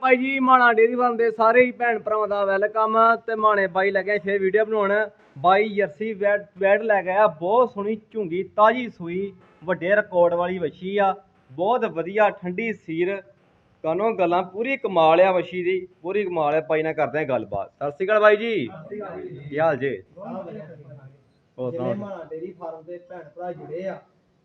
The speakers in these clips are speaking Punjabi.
ਭਾਈ ਜੀ ਮਾਣਾ ਡੇਰੀ ਫਾਰਮ ਦੇ ਸਾਰੇ ਹੀ ਭੈਣ ਭਰਾਵਾਂ ਦਾ ਵੈਲਕਮ ਤੇ ਮਾਣੇ ਬਾਈ ਲੱਗਿਆ ਫੇਰ ਵੀਡੀਓ ਬਣਾਉਣ। ਬਾਈ ਜਰਸੀ ਵੈਟ ਵੈਟ ਲੈ ਗਿਆ ਬਹੁਤ ਸੋਹਣੀ ਝੁੰਗੀ ਤਾਜੀ ਸੂਈ ਵੱਡੇ ਰਿਕਾਰਡ ਵਾਲੀ ਵੱਛੀ ਆ ਬਹੁਤ ਵਧੀਆ ਠੰਡੀ ਸੀਰ। ਕਾਨੋਂ ਗੱਲਾਂ ਪੂਰੀ ਕਮਾਲ ਆ ਵੱਛੀ ਦੀ ਪੂਰੀ ਕਮਾਲ ਆ ਬਾਈ ਨਾਲ ਕਰਦੇ ਆ ਗੱਲਬਾਤ। ਸਤਿ ਸ਼੍ਰੀ ਅਕਾਲ ਬਾਈ ਜੀ। ਕੀ ਹਾਲ ਜੀ? ਸੁਣਾਓ? ਮਾਣਾ ਡੇਰੀ ਫਾਰਮ ਦੇ ਭੈਣ ਭਰਾ ਜੁੜੇ ਆ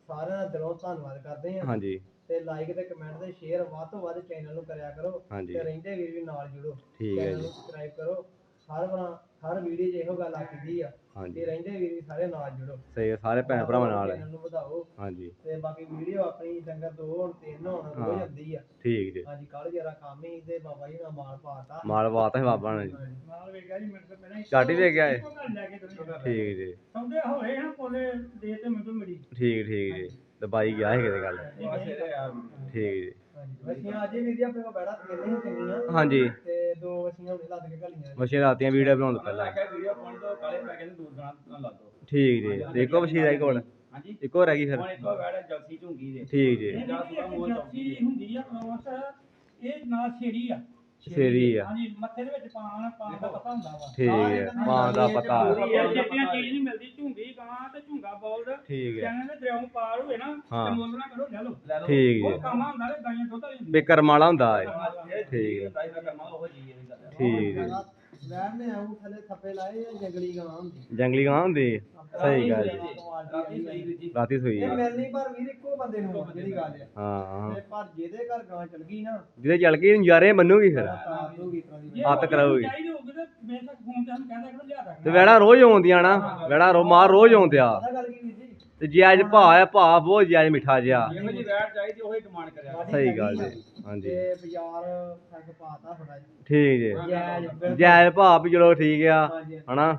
ਸਾਰਿਆਂ ਦਾ ਦਿਲੋਂ ਧੰਨਵਾਦ ਕਰਦੇ ਆ ਹਾਂਜੀ। ਤੇ ਲਾਈਕ ਤੇ ਕਮੈਂਟ ਤੇ ਸ਼ੇਅਰ ਵੱਧ ਤੋਂ ਵੱਧ ਚੈਨਲ ਨੂੰ ਕਰਿਆ ਕਰੋ ਹਾਂਜੀ। ਤੇ ਰਹਿੰਦੇ ਵੀਰ ਵੀ ਨਾਲ ਜੁੜੋ। ਠੀਕ ਹੈ ਚੈਨਲ ਜੀ। ਨੂੰ ਸਬਸਕ੍ਰਾਈਬ ਕਰੋ। ਹਰ ਵਾਰ ਹਰ ਵੀਡੀਓ 'ਚ ਇਹੋ ਗੱਲ ਆਖੀਦੀ ਆ ਹਾਂਜੀ। ਤੇ ਰਹਿੰਦੇ ਵੀਰ ਵੀ ਸਾਰੇ ਨਾਲ ਜੁੜੋ। ਸਹੀ ਹੈ, ਸਾਰੇ ਭੈਣ ਭਰਾਵਾਂ ਨਾਲ ਹੈ ਚੈਨਲ ਨੂੰ ਵਧਾਓ। ਹਾਂਜੀ। ਤੇ ਬਾਕੀ ਵੀਡੀਓ ਆਪਣੀ ਡੰਗਰ ਦੋ ਹੁਣ ਤਿੰਨ ਹੁਣ ਹੋ। ਹਾਂ। ਜਾਂਦੀ ਆ। ਠੀਕ ਜੀ। ਹਾਂਜੀ ਕੱਲ ਜਰਾ ਕੰਮ ਹੀ ਤੇ ਬਾਬਾ ਜੀ ਨਾਲ ਮਾਲ ਪਾਤਾ। ਮਾਲ ਬਾਤ ਹੈ ਬਾਬਾ ਨੇ ਜੀ। ਮਾਲ ਵੇਖਿਆ ਜੀ ਮੇਰੇ ਤੋਂ ਪਹਿਲਾਂ ਝੱਟ ਹੀ ਵੇਖ ਗਿਆ ਇਹ? ਲੈ ਕੇ ਤੁਰੇ। ਠੀਕ ਜੀ। ਸੌਦੇ ਹੋਏ ਨਾ ਕੋਲੇ ਦੇ ਤੇ ਮੈਨੂੰ ਮਿਲੀ। ਠੀਕ ਠੀਕ ਜੀ। ਤੇ ਬਾਈ ਗਿਆ ਸੀ ਕਿਤੇ ਗੱਲ। ਠੀਕ ਜੀ। ਵਸੀਆਂ ਅੱਜ ਵੀ ਆਪਣੇ ਕੋਲ ਬੈਠਾ ਤਿੰਨ ਹੀ ਚੰਗੀਆਂ ਹਾਂਜੀ। ਤੇ ਦੋ ਵਸੀਆਂ ਉਹਨੇ ਲੱਦ ਕੇ ਘਲੀਆਂ ਮਸ਼ੀਨ ਰਾਤੀਆਂ ਵੀਡੀਓ ਬਣਾਉਣ ਤੋਂ ਪਹਿਲਾਂ। ਵੀਡੀਓ ਪਾਉਣ ਤੋਂ ਕਾਲੇ ਪੈ ਗਏ ਦੂਰ ਗਾਣਾ ਲਾ ਦੋ ਠੀਕ ਜੀ। ਤੇ ਇੱਕੋ ਮਸ਼ੀਨ ਆਈ ਕੋਲ। ਹਾਂਜੀ। ਇੱਕੋ ਰਹਿ ਗਈ ਫਿਰ। ਹੁਣ ਇੱਕੋ ਵੈੜ ਜਲਸੀ ਝੁੰਗੀ ਦੇ। ਠੀਕ ਜੀ। ਹੁੰਦੀ ਆ ਕ੍ਰੋਸ ਇਹ ਛੇੜੀ ਆ। ਸ਼ੇਰੀ ਆ। ਹਾਂਜੀ ਮੱਥੇ ਦੇ ਵਿੱਚ ਪਾਣ ਪਾਣ ਦਾ ਪਤਾ ਹੁੰਦਾ ਵਾ। ਠੀਕ ਹੈ ਪਾਂ ਦਾ ਪਤਾ। ਇਹ ਜਿਹੜੀਆਂ ਚੀਜ਼ ਨਹੀਂ ਮਿਲਦੀ ਝੁੰਗੀ ਗਾਂ ਤੇ ਝੁੰਗਾ ਬੋਲਦ। ਠੀਕ ਹੈ। ਕਹਿੰਦੇ ਨੇ ਦਰਿਆਓਂ ਪਾਰ ਹੋਏ ਨਾ ਹਾਂ। ਤੇ ਮੁੱਲ ਨਾ ਕਰੋ ਲੈ ਲਓ। ਲੈ ਲਓ। ਠੀਕ ਉਹ ਜੀ ਕੰਮ ਹੁੰਦਾ ਤੇ ਗਾਈਆਂ ਦੁੱਧ ਵਾਲੀ। ਹੁੰਦੀ ਬੇਕਰ ਮਾਲਾ ਹੁੰਦਾ ਹੈ। ਇਹ ਠੀਕ ਹੈ। ਗੱਲ। ਹੈ। ਠੀਕ ਜੀ ਵੈਰ ਨੇ ਆਉਂ ਥੱਲੇ ਥੱਪੇ ਲਾਏ ਜਾਂ ਜੰਗਲੀ ਗਾਂ ਹੁੰਦੀ। ਜੰਗਲੀ ਗਾਂ ਹੁੰਦੀ ਸਹੀ ਗੱਲ ਜੀ। ਰਾਤੀ ਸੋਈ ਇਹ ਮਿਲਣੀ ਪਰ ਵੀਰ ਇੱਕੋ ਬੰਦੇ ਨੂੰ ਆ, ਜਿਹੜੀ ਗੱਲ ਆ। ਹਾਂ। ਹਾਂ ਤੇ ਪਰ ਜਿਹਦੇ ਘਰ ਗਾਂ ਚਲ ਗਈ ਨਾ ਜਿਹਦੇ ਚੱਲ ਗਈ ਨਜ਼ਾਰੇ ਮੰਨੂਗੀ ਫਿਰ। ਤਾਂ ਦੂਗੀ ਤਰ੍ਹਾਂ ਦੀ ਜੇ ਹੱਥ ਉਹ ਕਰਾਓਗੇ। ਚਾਹੀਦੀ ਹੋਊਗੀ ਤੇ ਫੋਨ ਤੇ ਸਾਨੂੰ ਕਹਿੰਦਾ ਕਰੋ ਲਿਆ ਦਾਂਗੇ। ਤੇ ਵੈੜਾ ਰੋਜ਼ ਆਉਂਦੀਆਂ ਨਾ ਵੈੜਾ ਰੋ ਮਾਰ ਰੋਜ਼ ਆਉਂਦਿਆ। ਪਤਾ ਗੱਲ ਕੀ ਵੀਰ ਜੀ? ਤੇ ਜਾਇਜ਼ ਭਾਅ ਹੈ ਭਾਅ ਬਹੁਤ ਜਾਇਜ਼ ਮਿੱਠਾ ਜਿਹਾ। ਇਹੋ ਜੀ ਵੈੜ ਚਾਹੀਦੀ ਉਹੀ ਡਿਮਾਂਡ ਕਰਿਆ ਸਾਡੀ ਸਹੀ ਗੱਲ ਆ। ਜੀ ਹਾਂਜੀ। ਤੇ ਬਾਜ਼ਾਰ ਫ਼ਰਕ ਪਾਤਾ ਥੋੜਾ ਜਿਹਾ। ਠੀਕ ਜੀ। ਜਾਇਜ਼ ਬਿਲਕੁਲ। ਜਾਇਜ਼ ਭਾਅ ਵੀ ਚਲੋ ਠੀਕ ਆ ਹਾਂਜੀ ਹਨਾ?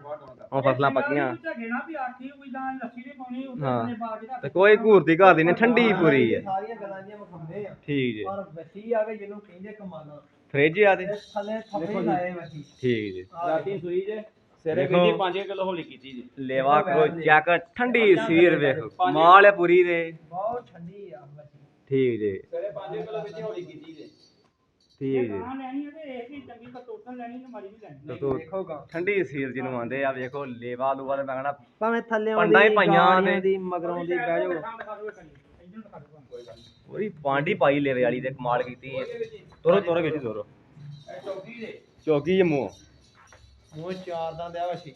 ਹੁਣ ਫਸਲਾਂ ਪੱਕੀਆਂ। ਝਗੇ ਨਾ ਵੀ ਆਖੀ ਕੋਈ ਜਾਂ ਲੱਸੀ ਨਹੀਂ ਪਾਉਣੀ ਹਾਂ। ਉਹਦੇ ਬਾਅਦ ਜਿਹੜਾ ਤੇ ਕੋਈ ਘੂਰਤੀ ਘਰ ਦੀ ਨਹੀਂ ਠੰਡੀ ਪੂਰੀ ਹੈ ਸਾਰੀਆਂ ਗੱਲਾਂ ਦੀਆਂ ਵਿਖਾਉਂਦੇ ਆ। ਠੀਕ ਜੀ। ਪਰ ਵਸੀ ਆ ਕੇ ਜਿਹਨੂੰ ਕਹਿੰਦੇ ਕਮਾਨਾ। ਫ੍ਰਿਜ ਆ ਤੇ। ਤੇ ਥੱਲੇ ਥੱਪੇ ਲਾਏ ਵਸੀ ਠੀਕ ਜੀ। ਰਾਤੀ ਸੂਈ ਜੇ ਸਵੇਰੇ ਦੇਖੋ। ਵੀਰ ਜੀ 5 ਕਿਲੋ ਹੋਲੀ ਕੀਤੀ ਜੀ। ਲੇਵਾ ਕਰੋ ਚੈੱਕ ਠੰਡੀ ਸੀਰ ਵੇਖੋ। ਮਾਲ ਹੈ ਪੂਰੀ ਦੇ। ਬਹੁਤ ਠੰਡੀ ਆ ਵਸੀ ਠੀਕ ਜੀ। ਸਵੇਰੇ 5 ਕਿਲੋ ਵਿੱਚ ਹੋਲੀ ਕੀਤੀ ਜੀ। ਠੀਕ ਜੀ ਲੈਣੀ ਹੈ ਤੇ ਇਹ ਵੀ ਚੰਗੀ ਕਟੋਟਣ ਲੈਣੀ ਤੇ ਮਾੜੀ ਵੀ ਲੈਣੀ। ਤੇ ਤੂੰ ਦੇਖੋ ਗਾ ਠੰਡੀ ਜਿਹਨੂੰ ਆਂਦੇ ਆ ਵੇਖੋ ਲੇਵਾ ਲੂਵਾ ਤੇ ਮੈਂ ਕਹਣਾ ਭਾਵੇਂ ਥੱਲੇ ਪੰਡਾਂ ਹੀ ਪਾਈਆਂ ਤੇ- ਦੀ ਮਗਰੋਂ ਦੀ ਬਹਿ ਜਾਓ। ਪੂਰੀ ਪਾਂਡੀ ਪਾਈ ਲੇਵੇ ਵਾਲੀ ਤੇ ਕਮਾਲ ਕੀਤੀ ਹੈ। ਤੋਰੋ ਤੋਰੋ ਵਿੱਚ ਤੋਰੋ। ਇਹ ਚੌਕੀ ਦੇ ਚੌਕੀ ਜੰਮੂ ਉਹ ਚਾਰ ਦੰਦ ਆ ਵਸੀ।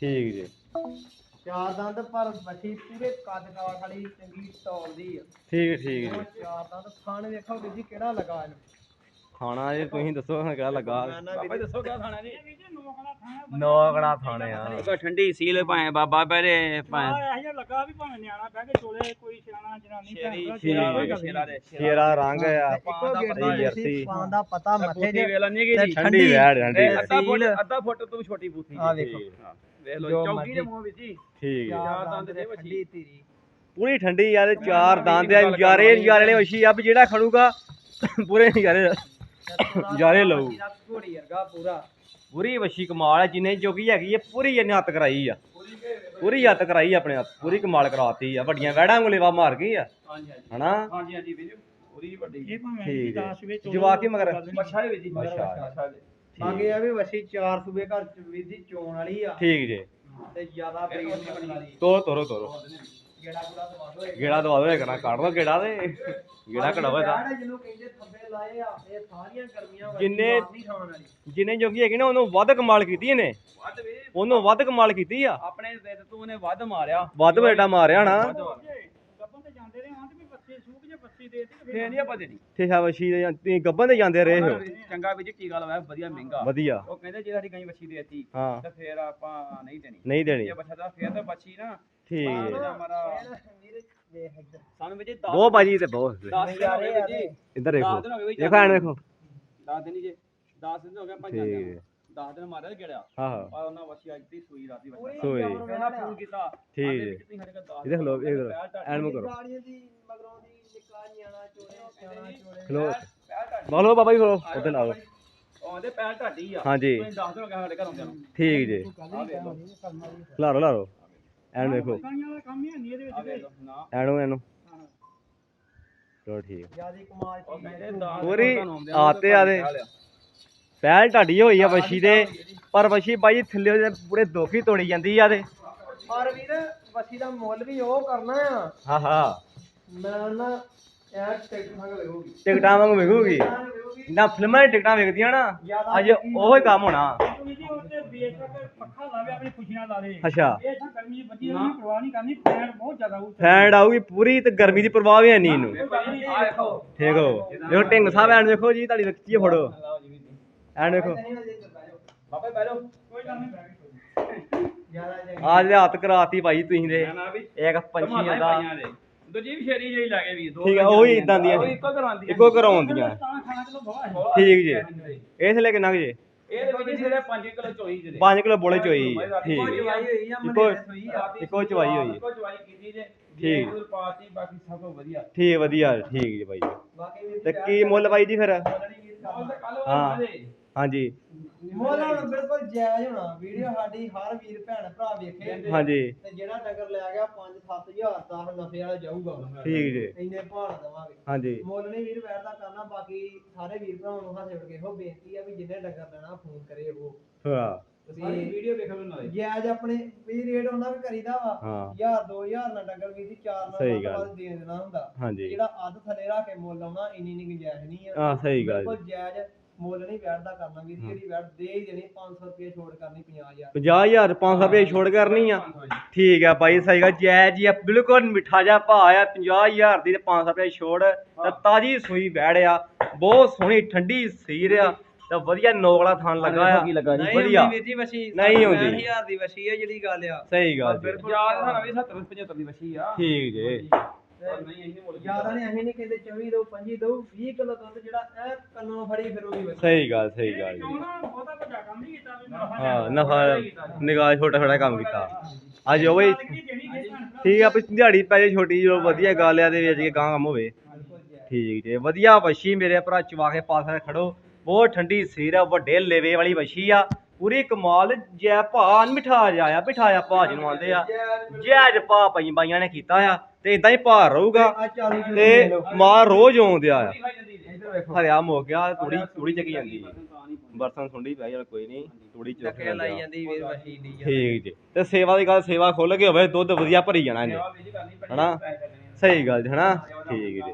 ਠੀਕ ਜੀ। ਚਾਰ ਦੰਦ ਪਰ ਵਸੀ ਪੂਰੇ ਕੱਦ ਕਾਠ ਵਾਲੀ ਚੰਗੀ ਤੌਲ ਦੀ ਆ। ਠੀਕ ਠੀਕ ਜੀ ਚਾਰ ਦੰਦ ਖਾਣ ਵੇਖੋ ਵੀਰ ਜੀ ਕਿਹੜਾ ਲਗਾ ਇਹਨੂੰ। ਖਾਣਾ ਜੀ ਤੁਸੀਂ ਦੱਸੋ ਹੁਣ ਕਿਹੜਾ ਲੱਗਾ? ਬਾਬਾ ਜੀ ਦੱਸੋ ਕਿਆ ਖਾਣਾ ਜੀ? ਨੌਕੜਾ ਥਾਣੇ ਆ। ਕੋ ਠੰਡੀ ਸੀਲ ਭਾਵੇਂ ਬਾਬਾ ਬਰੇ ਭਾਵੇਂ ਇਹ ਜਿਹਾ ਲੱਗਾ ਵੀ ਭਾਵੇਂ ਨਿਆਣਾ ਬਹਿ ਕੇ ਚੋਲੇ ਕੋਈ ਸਿਆਣਾ ਜਨਾਨੀ ਭੈਣ ਸ਼ੇਰੀ ਭਰਾ ਸ਼ੇਰਾ ਕੋਈ ਗੱਲ ਸ਼ੇਰਾ ਦੇ ਸ਼ੇਰਾ ਰੰਗ ਆ ਇੱਕੋ ਗੇਟ ਪਤਾ ਦੀ ਜਰਸੀ। ਜਰਸੀ ਪਾਉਣ ਦਾ ਪਤਾ ਮੱਥੇ 'ਚ ਵੇਲਾ ਨਹੀਂ ਗਈ ਜੀ ਠੰਡੀ ਵੈੜ ਠੰਡੀ ਇਹ ਵੈੜ। ਅੱਧਾ ਫੁੱਟ। ਅੱਧਾ ਫੁੱਟ ਤੋਂ ਵੀ ਛੋਟੀ ਬੂਥੀ ਆਹ ਵੇਖੋ। ਹਾਂ, ਵੇਖ ਲਓ ਜੋ ਚੌਕੀ ਮਰਜ਼ੀ। ਦੇ ਮੂੰਹ ਵਿੱਚ ਜੀ। ਠੀਕ ਹੈ ਚਾਰ ਦੰਦ ਦੰਦ ਦੇ ਦੇ ਵੱਛੀ। ਠੰਡੀ ਧੀਰੀ ਪੂਰੀ ਠੰਡੀ ਯਾਰ ਚਾਰ ਦੰਦ ਆ ਨਜ਼ਾਰੇ ਨਜ਼ਾਰੇ ਵਾਲੀ ਮੱਛੀ ਆ ਵੀ ਜਿਹੜਾ ਖੜੂਗਾ ਪੂਰੇ ਨਜ਼ਾਰੇ ਨਜ਼ਾਰੇ ਲਊ। ਘੋੜੀ ਵਰਗਾ ਪੂਰਾ। ਪੂਰੀ ਮੱਛੀ ਕਮਾਲ ਹੈ ਜਿੰਨੇ ਜੋਗੀ ਹੈਗੀ ਹੈ ਪੂਰੀ ਇਹਨੇ ਹੱਥ ਕਰਾਈ ਆ। ਪੂਰੀ ਹੱਥ ਕਰਾਈ ਆਪਣੇ ਹੱਥ ਪੂਰੀ ਕਮਾਲ ਕਰਾਤੀ ਆ। ਵੱਡੀਆਂ ਵੈੜਾਂ ਨੂੰ ਲੇਵਾ ਮਾਰ ਗਈ ਆ। ਹਾਂਜੀ ਹਾਂਜੀ। ਹਨਾ? ਹਾਂਜੀ ਹਾਂਜੀ ਵੀਰ ਪੂਰੀ ਵੱਡੀ। ਇਹ ਭਾਵੇਂ ਵਿੱਚ ਜਵਾਕ ਮਗਰ ਮੱਛਾ ਦੇ ਵਿੱਚ ਜੀ ਅੱਛਾ। ਮੱਛਾ ਦੇ ਬਾਕੀ ਇਹ ਵੀ ਵਸੀ ਚਾਰ ਸੂਬੇ ਘਰ ਚ ਦੀ ਚੋਣ ਵਾਲੀ ਆ। ਠੀਕ ਜੇ। ਤੇ ਜ਼ਿਆਦਾ ਬਰੀਡ ਨਹੀਂ। ਵਾਲੀ। ਤੋਰੋ ਤੋਰੋ ਤੋਰੋ। ਜਿਹੜਾ ਪੂਰਾ ਦਵਾ ਦੋ ਗੇੜਾ ਦਵਾ ਦੋ ਕਰਾਂ ਕੱਢ ਦੋ ਗੇੜਾ ਤੇ। ਗੇੜਾ ਕਢਾਵੇ ਤਾਂ ਜਿਹੜੇ ਜਿਹਨੂੰ ਕਹਿੰਦੇ ਥੱਬੇ ਲਾਏ ਆ ਇਹ ਸਾਰੀਆਂ ਗਰਮੀਆਂ ਵਾਲੀ ਜਿੰਨੇ- ਨਹੀਂ ਖਾਣ ਵਾਲੀ। ਜਿੰਨੇ ਜੋਗੀ ਹੈਗੀ ਨਾ ਉਹਨੂੰ ਵੱਧ ਕਮਾਲ ਕੀਤੀ ਇਹਨੇ। ਵੱਧ ਵੀ। ਉਹਨੂੰ ਵੱਧ ਕਮਾਲ ਕੀਤੀ ਆ। ਆਪਣੇ ਵਿਦ ਤੂੰ ਨੇ ਵੱਧ ਮਾਰਿਆ। ਵੱਧ ਬੇਟਾ ਮਾਰਿਆ ਨਾ। 80 ਦੇਤੀ ਫੇਰ ਨਹੀਂ ਆਪਾਂ ਦੇਣੀ। ਠੇਹਾ ਵਸ਼ੀ ਜਾਂਦੇ ਰਹੇ ਹੋ। ਚੰਗਾ ਵੀ ਜੀ ਟੀਕਾ ਲਵਾਇਆ ਵਧੀਆ ਮਹਿੰਗਾ। ਵਧੀਆ। ਉਹ ਕਹਿੰਦੇ ਜੇ ਸਾਡੀ ਗਾਈ ਵੱਛੀ ਦੇਤੀ ਹਾਂ। ਤਾਂ ਫੇਰ ਆਪਾਂ ਨਹੀਂ ਦੇਣੀ। ਨਹੀਂ ਦੇਣੀ। ਜੇ ਬੱਚਾ ਦਾ ਫੇਰ ਤਾਂ ਬੱਚੀ ਨਾ। ਠੀਕ। ਹੈ। ਮਾਰਾ ਸਾਨੂੰ ਬਾਜੀ ਤੇ ਬਹੁਤ। ਇੱਧਰ ਦਸ ਦਿਨ ਦੇਖੋ ਦੇਖੋ ਐਨ ਦੇਖੋ। 10 ਦਿਨ ਹੀ ਜੇ। 10 ਦਿਨ ਹੋ ਗਏ ਆਪਾਂ ਜਾਂਦੇ ਠੀਕ। 10 ਦਿਨ ਮਾਰਿਆ ਗਿੜਿਆ। ਹਾਂ ਪਰ ਉਹਨਾਂ ਵੱਛੀ ਅੱਜ ਦੀ ਸੂਈ ਰਾਤੀ ਵੱਛੀ ਸੋਈ। ਕਹਿੰਦਾ ਫੋਨ ਕੀਤਾ। ਠੀਕ। ਹੈ। ਇਹ ਦੇਖ ਲਓ, ਇਹ ਦੇਖ ਲਓ। ਐਨ ਐਨਮ ਦੀ ਮਗਰੋਂ ਦੀ ਖਲੋ। ਬਾਬਾ ਜੀ ਖਲੋ ਉੱਧਰ ਲਾ ਲਓ ਆਂਦੇ ਪੈਰ ਢਾਡੀ ਆ। ਹਾਂਜੀ। ਤੁਸੀਂ 10 ਦਿਨ ਹੋ ਗਏ ਸਾਡੇ ਘਰੋਂ ਜਾਨੂੰ ਠੀਕ ਜੀ। ਵੇਖ ਲਓ। ਲਾਰੋ ਐਨ ਦਾ ਕੰਮ ਹੀ ਨਹੀਂ ਇਹਦੇ ਆ ਵਿੱਚ ਵੇਖ ਲਓ ਨਾ। ਐਨੂੰ ਐਨੂੰ। ਚਲੋ ਠੀਕ। ਜਿਆਦੀ ਕਮਾਲ ਚੀਜ਼ ਪੂਰੀ ਆਤੇ ਆ ਦੇ। ਪਹਿਲ ਢਾਡੀ ਹੋਈ ਆ ਵਸ਼ੀ ਦੇ ਪਰ ਵਸ਼ੀ ਬਾਈ ਥੱਲੇ ਉਹਦੇ ਪੂਰੇ ਦੋਖੀ ਤੋੜੀ ਜਾਂਦੀ ਆ ਤੇ। ਪਰ ਵੀਰ ਵਸੀ ਦਾ ਮੁੱਲ ਵੀ ਉਹ ਕਰਨਾ ਆ। ਹਾਂ ਹਾਂ। ਮੈਂ ਨਾ ਇਹ ਟਿਕਟ ਸੰਗ ਲੱਗੂਗੀ ਟਿਕਟਾਂ ਵਾਂਗ ਵਿਕੂਗੀ ਨਾ ਫਿਲਮਾਂ ਦੀ ਟਿਕਟਾਂ ਵਿਕਦੀਆਂ ਨਾ ਅੱਜ ਉਹੋ ਹੀ ਕੰਮ ਹੋਣਾ। ਤੁਸੀਂ ਜੀ ਉੱਤੇ ਬੇਸ਼ੱਕ ਪੱਖਾ ਲਾਵੇ ਆਪਣੀ ਖੁਸ਼ੀ ਨਾਲ ਲਾਵੇ ਅੱਛਾ। ਇਹ ਤਾਂ ਗਰਮੀ ਬੱਜੀ ਉਹਦੀ ਪਰਵਾਹ ਨਹੀਂ ਕਰਨੀ ਫੈਨ ਬਹੁਤ ਜ਼ਿਆਦਾ ਉਹ ਫੈਂਡ ਆਊਗੀ ਪੂਰੀ ਤੇ ਗਰਮੀ ਦੀ ਪਰਵਾਹ ਵੀ ਨਹੀਂ ਇਹਨੂੰ। ਆ ਦੇਖੋ। ਠੀਕ ਹੋ। ਦੇਖੋ ਢਿੰਗ ਸਾਹਿਬ ਐਨ ਦੇਖੋ ਜੀ ਤੁਹਾਡੀ ਰੱਖੀ ਫੜੋ ਐਨ ਦੇਖੋ ਬਾਬੇ ਬਹਿ ਜਾਓ। ਕੋਈ ਗੱਲ ਨਹੀਂ। ਬੈਠ ਆ ਹੱਥ ਕਰਾਤੀ ਭਾਈ ਤੁਸੀਂ ਦੇ। ਮੈਂ ਨਾ ਵੀ ਇੱਕ ਪੰਛੀ ਦਾ। ਦੂਜੀ ਵੀ ਸ਼ੇਰੀ ਜਿਹੀ ਲੱਗੇ ਵੀ ਦੋ ਠੀਕ ਆ, ਉਹੀ ਏਦਾਂ ਦੀਆਂ ਉਹ ਇੱਕੋ ਕਰਾਉਂਦੀ ਇੱਕੋ ਕਰਾਉਂਦੀਆਂ ਖਾਣਾ ਚਲੋ ਹੈ। ਠੀਕ ਜੀ। ਥਲੇ ਕਿੰਨਾ ਕੁ ਜੀ? ਇਹ ਦੇ ਵਿੱਚ ਜਿਹੜੇ 5 ਕਿਲੋ ਚੋਈ ਜਿਹੜੇ 5 ਕਿਲੋ ਬੋਲੇ ਚੋਈ। ਠੀਕ। ਕੋਈ ਜੀ। ਚਵਾਈ ਹੋਈ ਆ ਇੱਕੋ ਮਨੇ ਚਵਾਈ ਹੋਈ। ਇੱਕੋ ਚਵਾਈ ਕੀਤੀ ਜੇ। ਠੀਕ। ਪਾਤੀ ਬਾਕੀ ਸਭ ਵਧੀਆ। ਠੀਕ ਵਧੀਆ। ਠੀਕ ਜੀ ਵੀਰ ਤੇ ਕੀ ਮੁੱਲ ਬਾਈ ਜੀ ਫਿਰ? ਹਾਂ। ਜੇ। ਹਾਂਜੀ। ਮੁੱਲ ਹੁਣ ਬਿਲਕੁਲ ਜਾਇਜ਼ ਹੋਣਾ। ਵੀਡੀਓ ਸਾਡੀ ਹਰ ਵੀਰ ਭੈਣ ਭਰਾ ਵੇਖੇ। ਹਾਂਜੀ। ਤੇ ਜਿਹੜਾ ਡੰਗਰ ਲੈ ਗਿਆ 5-7000 ਦਾ ਨਫੇ ਵਾਲਾ ਜਾਊਗਾ। ਠੀਕ ਜੀ। ਇੰਨੇ ਭਾਅ ਦਵਾਂਗੇ। ਹਾਂਜੀ। ਮੁੱਲ ਨਹੀਂ ਵੀਰ ਵੈਰ ਦਾ ਕਰਨਾ ਬਾਕੀ ਸਾਰੇ ਵੀਰ ਭਰਾਵਾਂ ਨੂੰ ਹੱਥ ਜੋੜ ਕੇ ਇਹੋ ਬੇਨਤੀ ਆ ਵੀ ਜਿੰਨੇ ਡੰਗਰ ਲੈਣਾ ਫੋਨ ਕਰੇ ਉਹ। ਹਾਂ। ਤੁਸੀਂ ਵੀਡੀਓ ਵੇਖੋ ਨਾਲੇ ਜਾਇਜ਼ ਆਪਣੇ ਵੀ ਰੇਟ ਉਹਨਾਂ ਵੀ ਕਰੀਦਾ ਵਾ। ਹਾਂ। 1000 2000 ਨਾਲ ਡੰਗਰ ਵੀ ਦੀ 4 ਨਾਲ ਸਹੀ ਵੱਧ ਗੱਲ। ਵੱਧ ਦੇ ਦੇਣਾ ਹੁੰਦਾ। ਜਿਹੜਾ ਅੱਧ ਥੱਲੇ ਰੱਖ ਕੇ ਮੁੱਲ ਆਉਣਾ ਇੰਨੀ ਨਹੀਂ ਗੁੰਜਾਇਸ਼ ਨਹੀਂ ਆ। ਹਾਂ ਸਹੀ ਗੱਲ। ਬਿਲਕੁਲ ਜਾਇਜ਼। ਮੁੱਲ ਨਹੀਂ ਵੈਟ ਦਾ ਕਰਨਾ ਵੀਰ ਜਿਹੜੀ ਵੈਟ ਦੇ ਹੀ ਦੇਣੀ 500 ਰੁਪਏ ਛੋੜ ਕਰਨੀ 50000 50000 500 ਰੁਪਏ ਛੋੜ ਕਰਨੀ ਆ। ਠੀਕ ਆ ਬਾਈ ਸਹੀ ਜੈ ਜੀ ਆ ਬਿਲਕੁਲ ਮਿੱਠਾ ਜਿਹਾ ਭਾਅ ਆ 50000 ਦੀ ਤੇ 500 ਰੁਪਏ ਛੋੜ ਤੇ ਤਾਜੀ ਸੂਈ ਬੈੜ ਆ ਬਹੁਤ ਸੋਹਣੀ ਠੰਡੀ ਸੀਰ ਆ ਤੇ ਵਧੀਆ ਨੋਗਲਾ ਥਾਨ ਲੱਗਾ ਆ। ਵਧੀਆ। ਵੀਰ ਜੀ ਵਸੀ ਨਹੀਂ ਹੁੰਦੀ। 60000 ਦੀ ਵਸੀ ਹੈ ਜਿਹੜੀ ਗੱਲ ਆ। ਸਹੀ ਗੱਲ ਜੀ। ਯਾਦ ਸਾਨੂੰ ਵੀ 70 75 ਦੀ ਵਸ਼ੀ ਆ। ਠੀਕ ਜੀ। ਨਹੀਂ ਜ਼ਿਆਦਾ ਨਹੀਂ ਅਸੀਂ ਨਹੀਂ ਕਹਿੰਦੇ 24 ਦੋ 25 ਦੋ 20 ਕਿਲੋ ਦੁੱਧ ਜਿਹੜਾ ਐ ਕੰਨੋਂ ਫੜੀ ਫਿਰੂਗੀ ਵਸੀ ਸਹੀ ਗੱਲ ਸਹੀ ਗੱਲ ਜੀ। ਕਿਉਂ ਨਾ ਬਹੁਤਾ ਵੱਡਾ ਕੰਮ ਨਹੀਂ ਕੀਤਾ ਵੀ ਨਫਾ ਹਾਂ ਨਫਾ ਨਿਗਾਹ ਛੋਟਾ ਛੋਟਾ ਕੰਮ ਕੀਤਾ। ਅੱਜ ਉਹ ਵੀ ਕੀ ਦੇਣੀ ਜੇ ਭੈਣ ਭਰਾ? ਠੀਕ ਆ ਵੀ ਦਿਹਾੜੀ ਪੈ ਜੇ ਛੋਟੀ ਜੋ ਵਧੀਆ ਗੱਲ ਆ ਤੇ ਵੇਚ ਕੇ ਗਾਂ ਕੰਮ ਹੋਵੇ। ਠੀਕ ਜੀ ਵਧੀਆ ਵਸ਼ੀ ਮੇਰੇ ਭਰਾ ਚਵਾ ਕੇ ਪਾਸੇ ਖੜੋ। ਬਹੁਤ ਠੰਡੀ ਸੀਰ ਆ ਵੱਡੇ ਲੇਵੇ ਵਾਲੀ ਵਸ਼ੀ ਆ। ਪੂਰੀ ਕਮਾਲ ਜੈ ਭਾ ਮਿਠਾ ਜਾਇਆ ਮਿਠਾ ਆ ਭਾ ਜਿਹਨੂੰ ਆਂਦੇ ਆ। ਜੈਜ ਭਾ ਪਈ ਬਾਈਆਂ ਨੇ ਕੀਤਾ ਆ ਤੇ ਇਦਾਂ ਹੀ ਭਾਰ ਰਹੂਗਾ ਆ 40 ਕਿਲੋ ਤੇ ਮਾਂ ਰੋਜ਼ ਆਉਂਦਿਆ ਆ। ਖਾਈ ਜਾਂਦੀ ਜੇ ਇੱਧਰ ਵੇਖੋ। ਹਰਿਆ ਮੁੱਕ ਗਿਆ ਤੂੜੀ ਤੂੜੀ ਚੱਕੀ ਜਾਂਦੀ ਬਰਤਨ ਸੁੰਡੀ ਪੈ ਜਾ ਕੋਈ ਨਹੀਂ ਤੂੜੀ ਚ ਟੱਕੇ ਲਾਈ ਜਾਂਦੀ ਵੀਰ ਵਸੀ ਦੀ। ਠੀਕ ਜੀ ਤੇ ਸੇਵਾ ਦੀ ਗੱਲ ਸੇਵਾ ਖੁੱਲ ਕੇ ਹੋਵੇ ਦੁੱਧ ਵਧੀਆ ਭਰੀ ਜਾਣਾ ਇਹਨੇ ਹਨਾ? ਸਹੀ ਗੱਲ ਜੀ ਹਨਾ? ਠੀਕ ਜੀ।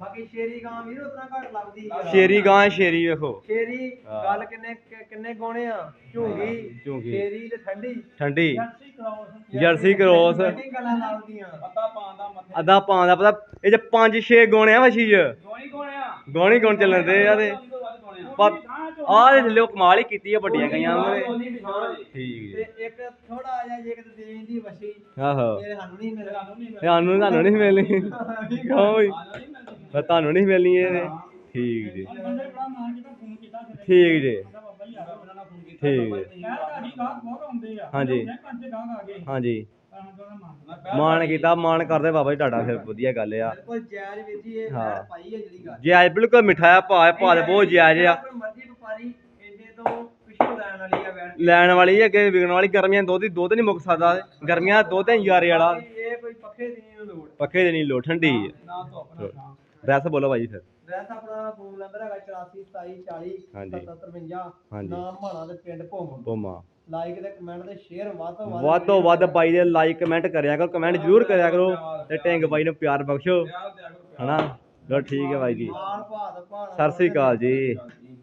ਬਾਕੀ ਸ਼ੇਰੀ ਗਾਂ ਵੀਰ ਉਤਨਾ ਘੱਟ ਲੱਗਦੀ ਆ। ਸ਼ੇਰੀ ਗਾਂ ਸ਼ੇਰੀ ਵੇਖੋ। ਸ਼ੇਰੀ ਹਾਂ। ਗੱਲ ਕਿੰਨੇ ਕਿ- ਕਿੰਨੇ ਗੋਣੇ ਆ? ਝੂਗੀ ਝੂੰਗੀ। ਸ਼ੇਰੀ ਤੇ ਠੰਡੀ। ਠੰਡੀ। ਜਰਸੀ ਜਰਸੀ ਕਰੋਸ ਠੰਡੀ ਗੱਲਾਂ ਲੱਗਦੀਆਂ? ਪਤਾ ਪਾਣ ਦਾ ਮੱਥੇ। ਅੱਧਾ ਪਾਂ ਦਾ ਪਤਾ ਇਹ ਚ ਪੰਜ ਛੇ ਗੋਣੇ ਆ ਵਸ਼ੀ ਚ। ਗੋਣੀ ਕੋਣਿਆ ਗੋਣੀ ਗੁਣ ਚੱਲਣ ਦੇ ਆ ਤੇ। ਪਰ ਆਹ ਦੇ ਥੱਲੇ ਉਹ ਕਮਾਲ ਹੀ ਕੀਤੀ ਆ ਵੱਡੀਆਂ ਗਈਆਂ ਉਹਨੇ ਠੀਕ ਤੇ ਜੀ ਇੱਕ ਥੋੜਾ ਜਿਹਾ ਜੇ ਕਿਤੇ ਦੇਣ ਦੀ ਵਸੀ ਆਹੋ। ਇਹ ਸਾਨੂੰ ਨਹੀਂ ਮਿਲਦਾ ਸਾਨੂੰ ਨਹੀਂ ਸਾਨੂੰ ਤੁਹਾਨੂੰ ਨਹੀਂ ਮਿਲਣੀ। ਕਿਉਂ ਵੀ ਪਰ ਤੁਹਾਨੂੰ ਨਹੀਂ ਮਿਲਣੀ ਇਹ। ਠੀਕ ਜੀ। ਮਾਂ ਦਾ ਠੀਕ ਜੀ। ਆ ਠੀਕ ਜੀ। ਮੈਂ ਆ। ਹਾਂਜੀ। ਮੈਂ ਆ ਹਾਂਜੀ। ਮਾਂ ਮਾਣ ਕੀਤਾ ਮਾਣ ਕਰਦੇ ਬਾਬਾ ਜੀ ਤੁਹਾਡਾ ਫਿਰ ਵਧੀਆ ਗੱਲ ਆ। ਬਿਲਕੁਲ ਜਾਇਜ਼ ਵੀਰ ਜੀ ਇਹ ਹਾਂ। ਮੈਂ ਪਾਈ ਹੈ ਜਿਹੜੀ ਗੱਲ। ਜਾਇਜ਼ ਬਿਲਕੁਲ ਮਿਠਾਇਆ ਭਾਅ ਭਾਅ ਤੇ ਬਹੁਤ ਜਾਇਜ਼ ਆ। ਕੋਈ ਮਰਜ਼ੀ ਵਪਾਰੀ ਇੰਨੇ ਤੋਂ ਪਿੱਛੋਂ ਲੈਣ ਵਾਲੀ ਆ ਬੈਠ ਲੈਣ ਵਾਲੀ ਅੱਗੇ ਵਿਕਣ ਵਾਲੀ ਗਰਮੀਆਂ ਦੁੱਧ ਹੀ ਦੁੱਧ ਨਹੀਂ ਮੁੱਕ ਸਕਦਾ। ਗਰਮੀਆਂ ਦਾ ਦੁੱਧ ਹੈ ਯਾਰੇ ਵਾਲਾ। ਇਹ ਕੋਈ ਪੱਖੇ ਦੀ ਨਹੀਂ ਲੋੜ। ਪੱਕੇ ਦੇ ਨਹੀਂ ਲੋ ਠੰਡੀ ਨਾ ਧੁੱਪ ਨਾ ਛਾਂ ਰੈਸ ਬੋਲੋ ਭਾਈ ਫਿਰ। ਵੈਸੇ ਆਪਣਾ ਫੋਨ ਨੰਬਰ ਹੈਗਾ 84 27 40 ਹਾਂਜੀ। 77 ਹਾਂਜੀ। ਨਾਮ ਮਾਣਾ ਦੇ ਪਿੰਡ ਭੋਮ। ਪੋਮਾ ਲਾਈਕ ਤੇ ਕਮੈਂਟ ਤੇ ਸ਼ੇਅਰ ਵੱਧ ਤੋਂ ਵੱਧ ਵੱਧ ਤੋਂ ਵੱਧ ਬਾਈ ਦੇ ਲਾਈਕ ਕਮੈਂਟ ਕਰਿਆ ਕਰੋ। ਕਮੈਂਟ ਜ਼ਰੂਰ ਕਰਿਆ ਕਰੋ ਤੇ ਢਿੰਗ ਬਾਈ ਨੂੰ ਪਿਆਰ ਬਖਸ਼ੋ। ਹਨਾ? ਚਲੋ ਠੀਕ ਹੈ ਬਾਈ ਜੀ। ਮਾਲ ਭਾਤ ਭਾਣਾ ਸਤਿ ਸ੍ਰੀ ਅਕਾਲ ਜੀ।